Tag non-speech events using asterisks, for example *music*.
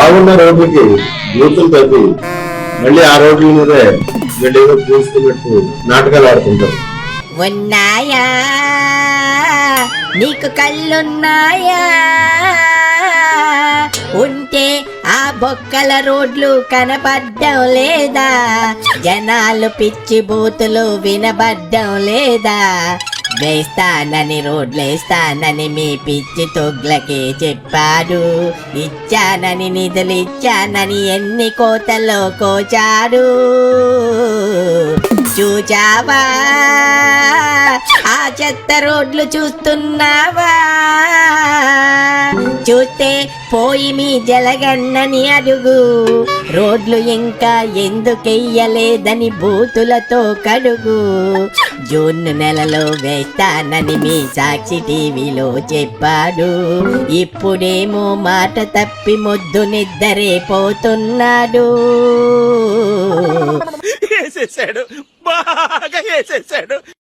బాగున్న రోడ్లకి బూతులు తప్పి మళ్ళీ ఆ రోడ్ల మీదే వీళ్ళు ఏదో చూసుకున్నట్టు నాటకాలు ఆడుతుంటారు. ఉన్నాయా? నీకు కళ్ళున్నాయా? ఉంటే ఆ బొక్కల రోడ్లు కనబడ్డం లేదా? జనాలు పిచ్చి బూతులు వినబడ్డం లేదా? వేస్తానని రోడ్లేస్తానని మీ పిచ్చి తొగ్లకే చెప్పాడు. ఇచ్చానని నిధులు ఇచ్చానని ఎన్ని కోతల్లో కోచాడు. చూచావా? ఆ చెత్త రోడ్లు చూస్తున్నావా? చూస్తే పోయి మీ జలగన్నని అడుగు. రోడ్లు ఇంకా ఎందుకెయ్యలేదని బూతులతో కడుగు. జూన్ నెలలో వేస్తానని మీ సాక్షి టీవీలో చెప్పాడు. ఇప్పుడేమో మాట తప్పి మొద్దు నిద్దరే పోతున్నాడు. *laughs* వేసేసాడు. బాగా వేసేసాడు.